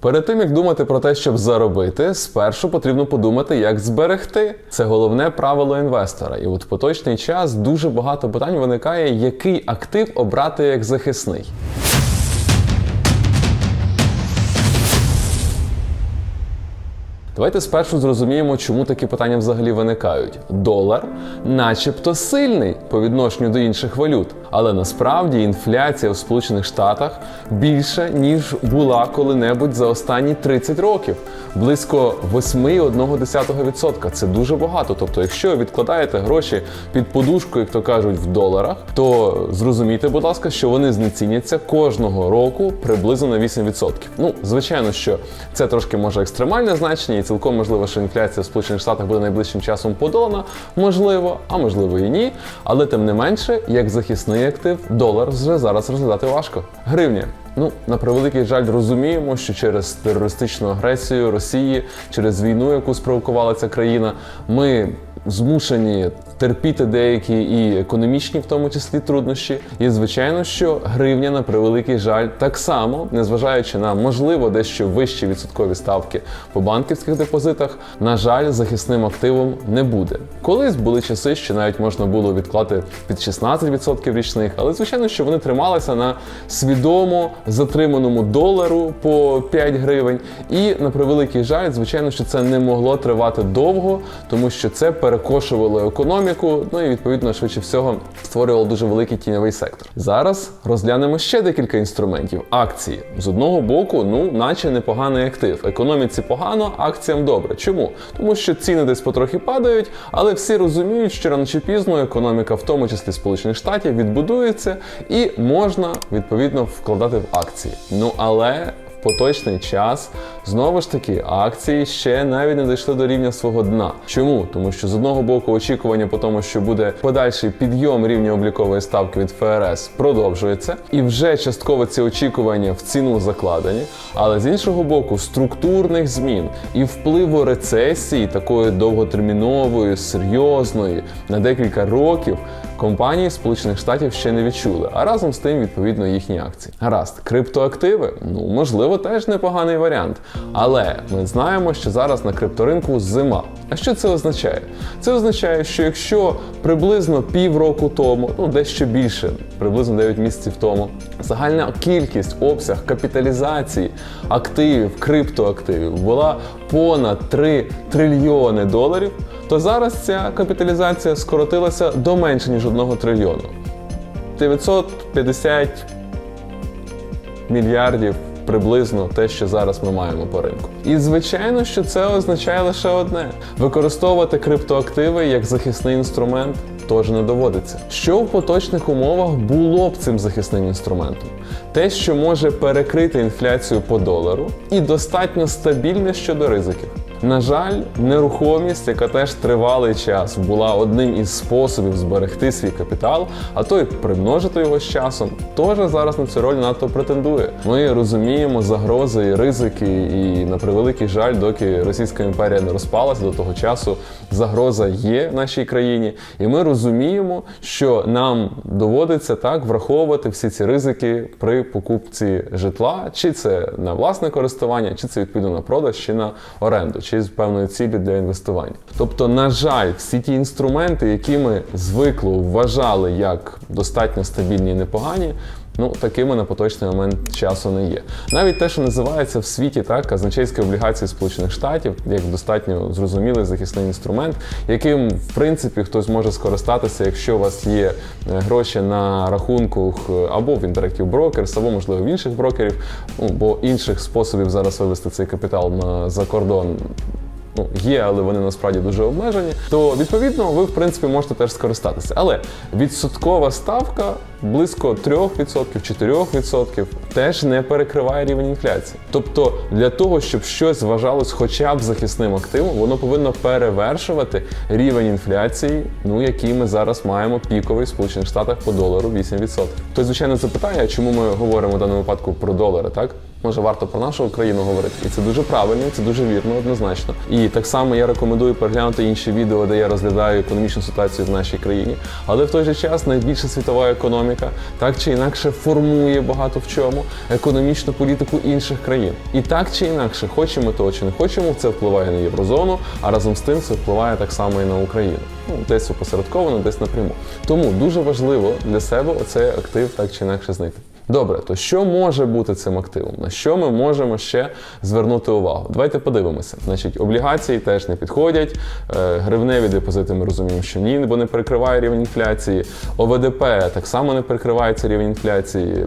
Перед тим як думати про те, щоб заробити, спершу потрібно подумати, як зберегти. Це головне правило інвестора. І от в поточний час дуже багато питань виникає, який актив обрати як захисний. Давайте спершу зрозуміємо, чому такі питання взагалі виникають. Долар, начебто, сильний по відношенню до інших валют, але насправді інфляція в Сполучених Штатах більша ніж була коли-небудь за останні 30 років, близько 8,1%. Це дуже багато. Тобто, якщо відкладаєте гроші під подушку, як то кажуть, в доларах, то зрозумійте, будь ласка, що вони знеціняться кожного року приблизно на 8%. Ну, звичайно, що це трошки може екстремальне значення, і цілком можливо, що інфляція в Сполучених Штатах буде найближчим часом подолана. Можливо, а можливо і ні. Але тим не менше, як захисний актив, долар вже зараз розглядати важко. Гривня. Ну, на превеликий жаль, розуміємо, що через терористичну агресію Росії, через війну, яку спровокувала ця країна, ми змушені терпіти деякі і економічні, в тому числі, труднощі. І звичайно, що гривня на превеликий жаль так само, незважаючи на можливо дещо вищі відсоткові ставки по банківських депозитах, на жаль, захисним активом не буде. Колись були часи, що навіть можна було відклати під 16% річних, але звичайно, що вони трималися на свідомо затриманому долару по 5 гривень. І на превеликий жаль, звичайно, що це не могло тривати довго, тому що це перекошувало економіку, ну і відповідно швидше всього створювало дуже великий тіньовий сектор. Зараз розглянемо ще декілька інструментів. Акції з одного боку, ну наче непоганий актив. Економіці погано, акціям добре. Чому? Тому що ціни десь потрохи падають, але всі розуміють, що рано чи пізно економіка, в тому числі Сполучених Штатів, відбудується і можна відповідно вкладати в акції. Ну але поточний час знову ж таки акції ще навіть не дійшли до рівня свого дна. Чому? Тому що з одного боку очікування по тому, що буде подальший підйом рівня облікової ставки від ФРС, продовжується, і вже частково ці очікування в ціну закладені. Але з іншого боку, структурних змін і впливу рецесії, такої довготермінової, серйозної на декілька років. Компанії Сполучених Штатів ще не відчули, а разом з тим, відповідно, їхні акції. Гаразд, криптоактиви, ну можливо, теж непоганий варіант. Але ми знаємо, що зараз на крипторинку зима. А що це означає? Це означає, що якщо приблизно півроку тому, ну дещо більше, приблизно 9 місяців тому, загальна кількість, обсяг капіталізації активів, криптоактивів була понад 3 трильйони доларів, то зараз ця капіталізація скоротилася до менше ніж 1 трильйону. 950 мільярдів приблизно те, що зараз ми маємо по ринку. І звичайно, що це означає лише одне: використовувати криптоактиви як захисний інструмент. Теж не доводиться. Що в поточних умовах було б цим захисним інструментом? Те, що може перекрити інфляцію по долару, і достатньо стабільне щодо ризиків. На жаль, нерухомість, яка теж тривалий час була одним із способів зберегти свій капітал, а то й примножити його з часом, теж зараз на цю роль надто претендує. Ми розуміємо загрози і ризики, і на превеликий жаль, доки Російська імперія не розпалася до того часу, загроза є в нашій країні, і ми розуміємо, що нам доводиться так враховувати всі ці ризики при покупці житла, чи це на власне користування, чи це відповідно на продаж, чи на оренду чи з певної цілі для інвестування. Тобто, на жаль, всі ті інструменти, які ми звикло вважали як достатньо стабільні і непогані. Ну, такими на поточний момент часу не є. Навіть те, що називається в світі так, казначейські облігації Сполучених Штатів, як достатньо зрозумілий захисний інструмент, яким в принципі хтось може скористатися, якщо у вас є е, гроші на рахунку або в Interactive Brokers, або можливо в інших брокерів, ну бо інших способів зараз вивести цей капітал за кордон ну, є, але вони насправді дуже обмежені, то відповідно ви в принципі можете теж скористатися. Але відсоткова ставка близько 3%, 4% теж не перекриває рівень інфляції. Тобто для того, щоб щось вважалось хоча б захисним активом, воно повинно перевершувати рівень інфляції, ну який ми зараз маємо піковий в Сполучених Штатах по долару 8%. Хтось, звичайно, запитає, чому ми говоримо в даному випадку про долари, так? Може, варто про нашу країну говорити, і це дуже правильно, це дуже вірно, однозначно. І так само я рекомендую переглянути інші відео, де я розглядаю економічну ситуацію в нашій країні. Але в той же час найбільша світова економіка так чи інакше формує багато в чому економічну політику інших країн. І так чи інакше, хочемо того чи не хочемо, це впливає на єврозону, а разом з тим це впливає так само і на Україну. Ну, десь опосередковано, десь напряму. Тому дуже важливо для себе оцей актив так чи інакше знайти. Добре, то що може бути цим активом? На що ми можемо ще звернути увагу? Давайте подивимося. Значить, облігації теж не підходять. Е, Гривневі депозити ми розуміємо, що ні, бо не перекриває рівень інфляції. ОВДП так само не перекривається рівень інфляції.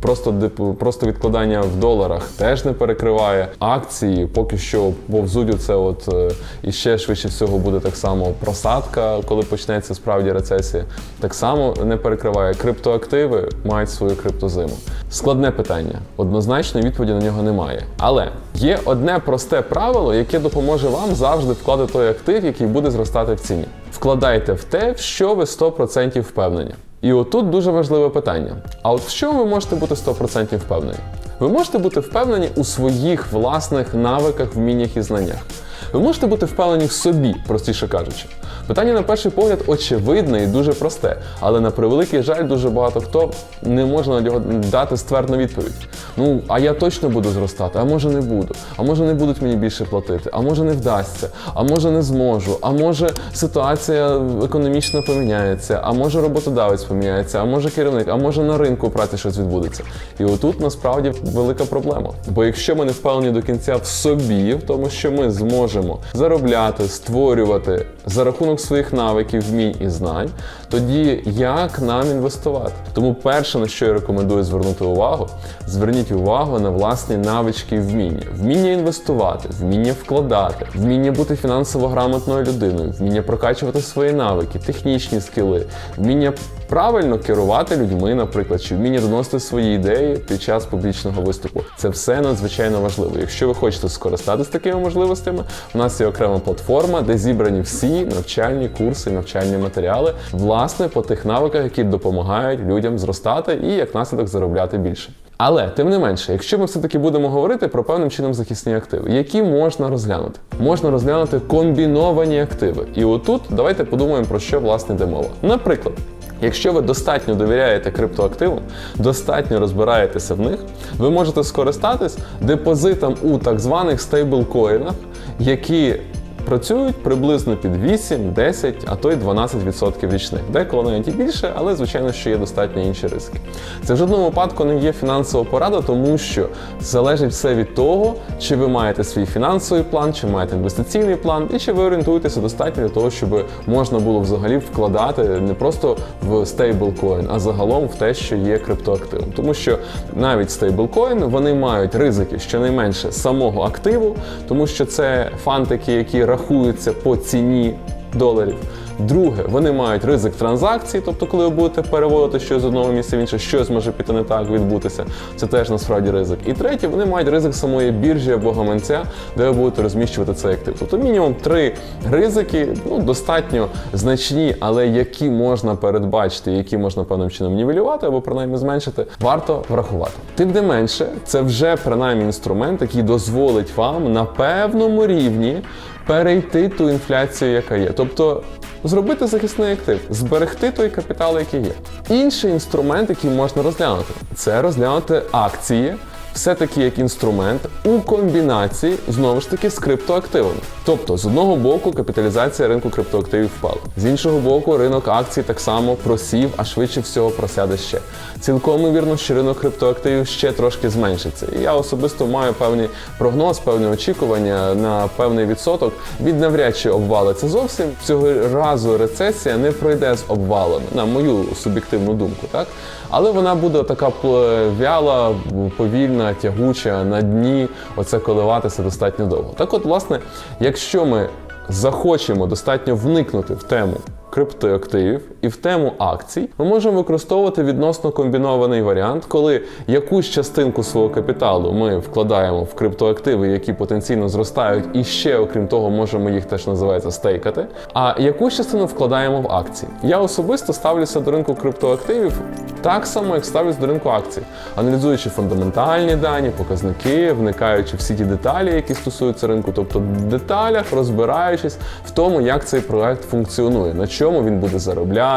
Просто просто відкладання в доларах теж не перекриває. Акції поки що повзуть це от е, і ще швидше всього буде так само просадка, коли почнеться справді рецесія. Так само не перекриває криптоактиви, мають свою криптозиму. Складне питання. Однозначно відповіді на нього немає. Але є одне просте правило, яке допоможе вам завжди вкладати той актив, який буде зростати в ціні. Вкладайте в те, в що ви 100% впевнені. І отут дуже важливе питання: а от в що ви можете бути 100% впевнені? Ви можете бути впевнені у своїх власних навиках, вміннях і знаннях. Ви можете бути впевнені в собі, простіше кажучи. Питання на перший погляд очевидне і дуже просте, але на превеликий жаль, дуже багато хто не може на нього дати ствердну відповідь. Ну, а я точно буду зростати, а може не буду, а може не будуть мені більше платити, а може не вдасться, а може не зможу, а може ситуація економічно поміняється, а може роботодавець поміняється, а може керівник, а може на ринку праці щось відбудеться. І отут насправді велика проблема. Бо якщо ми не впевнені до кінця в собі, в тому, що ми зможемо заробляти, створювати за рахунок своїх навиків, вмінь і знань, тоді як нам інвестувати? Тому перше, на що я рекомендую звернути увагу, зверніть увагу на власні навички і вміння. Вміння інвестувати, вміння вкладати, вміння бути фінансово грамотною людиною, вміння прокачувати свої навики, технічні скіли, вміння правильно керувати людьми, наприклад, чи вміння доносити свої ідеї під час публічного виступу. Це все надзвичайно важливо. Якщо ви хочете скористатися такими можливостями, у нас є окрема платформа, де зібрані всі навчальні курси, навчальні матеріали, власне, по тих навиках, які допомагають людям зростати і як наслідок заробляти більше. Але тим не менше, якщо ми все-таки будемо говорити про певним чином захисні активи, які можна розглянути, можна розглянути комбіновані активи. І отут давайте подумаємо про що власне йде мова. Наприклад. Якщо ви достатньо довіряєте криптоактивам, достатньо розбираєтеся в них, ви можете скористатись депозитом у так званих стейблкоїнах, які працюють приблизно під 8, 10, а то й 12% річних. Деколи навіть і більше, але звичайно, що є достатньо інші ризики. Це в жодному випадку не є фінансова порада, тому що залежить все від того, чи ви маєте свій фінансовий план, чи маєте інвестиційний план, і чи ви орієнтуєтеся достатньо для того, щоб можна було взагалі вкладати не просто в стейблкоін, а загалом в те, що є криптоактивом. Тому що навіть стейблкоїни вони мають ризики щонайменше самого активу, тому що це фантики, які рахуються по ціні доларів. Друге, вони мають ризик транзакцій, тобто, коли ви будете переводити щось з одного місця в інше, щось може піти не так, відбутися. Це теж насправді ризик. І третє, вони мають ризик самої біржі або гаманця, де ви будете розміщувати цей актив. Тобто мінімум три ризики, ну достатньо значні, але які можна передбачити, які можна певним чином нівелювати або принаймні зменшити, варто врахувати. Тим не менше, це вже принаймні інструмент, який дозволить вам на певному рівні перейти ту інфляцію, яка є. Тобто зробити захисний актив, зберегти той капітал, який є. Інший інструмент, який можна розглянути, це розглянути акції. Все-таки як інструмент у комбінації знову ж таки з криптоактивами. Тобто, з одного боку, капіталізація ринку криптоактивів впала, з іншого боку, ринок акцій так само просів, а швидше всього просяде ще. Цілком ймовірно, що ринок криптоактивів ще трошки зменшиться. І я особисто маю певний прогноз, певні очікування на певний відсоток. Від навряд чи обвалиться зовсім. Цього разу рецесія не пройде з обвалами, на мою суб'єктивну думку, так? Але вона буде така п- вяла, повільна, тягуча на дні, оце коливатися достатньо довго. Так от, власне, якщо ми захочемо достатньо вникнути в тему криптоактивів і в тему акцій, ми можемо використовувати відносно комбінований варіант, коли якусь частинку свого капіталу ми вкладаємо в криптоактиви, які потенційно зростають, і ще, окрім того, можемо їх теж називається стейкати. А якусь частину вкладаємо в акції. Я особисто ставлюся до ринку криптоактивів так само, як ставлюсь до ринку акцій, аналізуючи фундаментальні дані, показники, вникаючи всі ті деталі, які стосуються ринку, тобто в деталях розбираючись в тому, як цей проект функціонує, на чому він буде заробляти,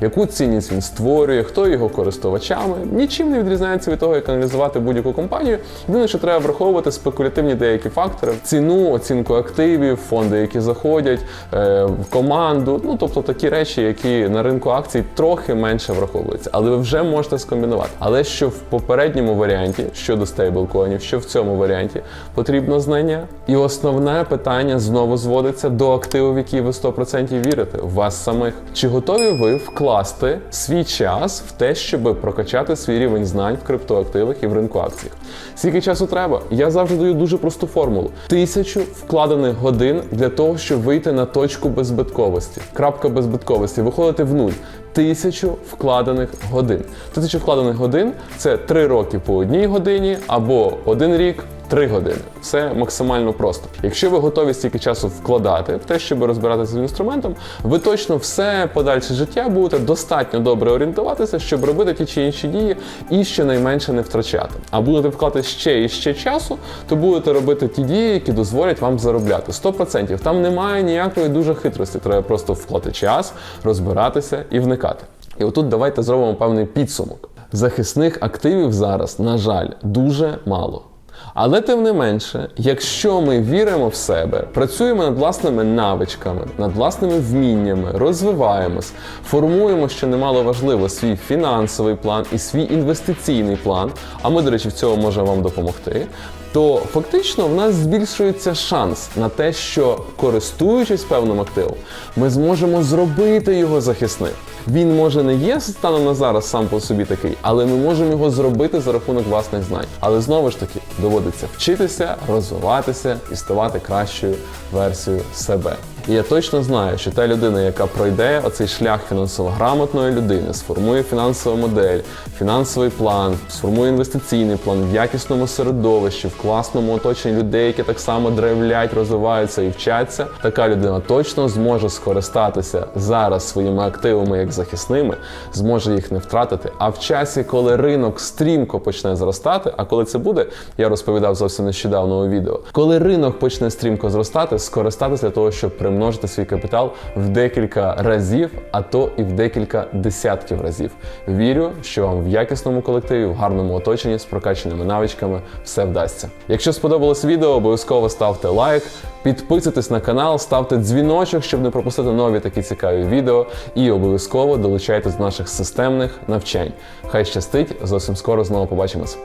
яку цінність він створює, хто його користувачами. Нічим не відрізняється від того, як аналізувати будь-яку компанію. Єдине, що треба враховувати спекулятивні деякі фактори: ціну, оцінку активів, фонди, які заходять е, в команду. Ну тобто такі речі, які на ринку акцій трохи менше враховуються, але ви вже можете скомбінувати. Але що в попередньому варіанті щодо стейблкоїнів, що в цьому варіанті потрібно знання. І основне питання знову зводиться до активів, які ви 100% вірите, в вас самих. Чи готові ви вкласти свій час в те, щоб прокачати свій рівень знань в криптоактивах і в ринку акцій? Скільки часу треба? Я завжди даю дуже просту формулу: тисячу вкладених годин для того, щоб вийти на точку беззбитковості. Крапка беззбитковості. Виходити в нуль. Тисячу вкладених годин. Тисячу вкладених годин це 3 роки по одній годині або один рік. 3 години. Все максимально просто. Якщо ви готові стільки часу вкладати в те, щоб розбиратися з інструментом, ви точно все подальше життя будете достатньо добре орієнтуватися, щоб робити ті чи інші дії і щонайменше не втрачати. А будете вкладати ще і ще часу, то будете робити ті дії, які дозволять вам заробляти. 100%. Там немає ніякої дуже хитрості. Треба просто вклати час, розбиратися і вникати. І отут давайте зробимо певний підсумок. Захисних активів зараз, на жаль, дуже мало. Але тим не менше, якщо ми віримо в себе, працюємо над власними навичками, над власними вміннями, розвиваємось, формуємо, що немало важливо, свій фінансовий план і свій інвестиційний план, а ми, до речі, в цьому можемо вам допомогти. То фактично в нас збільшується шанс на те, що користуючись певним активом, ми зможемо зробити його захисним. Він може не є станом на зараз сам по собі такий, але ми можемо його зробити за рахунок власних знань. Але знову ж таки доводиться вчитися, розвиватися і ставати кращою версією себе. І я точно знаю, що та людина, яка пройде оцей шлях фінансово грамотної людини, сформує фінансову модель, фінансовий план, сформує інвестиційний план в якісному середовищі, в класному оточенні людей, які так само древлять, розвиваються і вчаться. Така людина точно зможе скористатися зараз своїми активами як захисними, зможе їх не втратити. А в часі, коли ринок стрімко почне зростати, а коли це буде, я розповідав зовсім нещодавно у відео. Коли ринок почне стрімко зростати, скористатися для того, щоб примножити свій капітал в декілька разів, а то і в декілька десятків разів. Вірю, що вам в якісному колективі, в гарному оточенні з прокачаними навичками все вдасться. Якщо сподобалось відео, обов'язково ставте лайк, підписуйтесь на канал, ставте дзвіночок, щоб не пропустити нові такі цікаві відео, і обов'язково долучайтесь до наших системних навчань. Хай щастить! Зовсім скоро знову побачимось.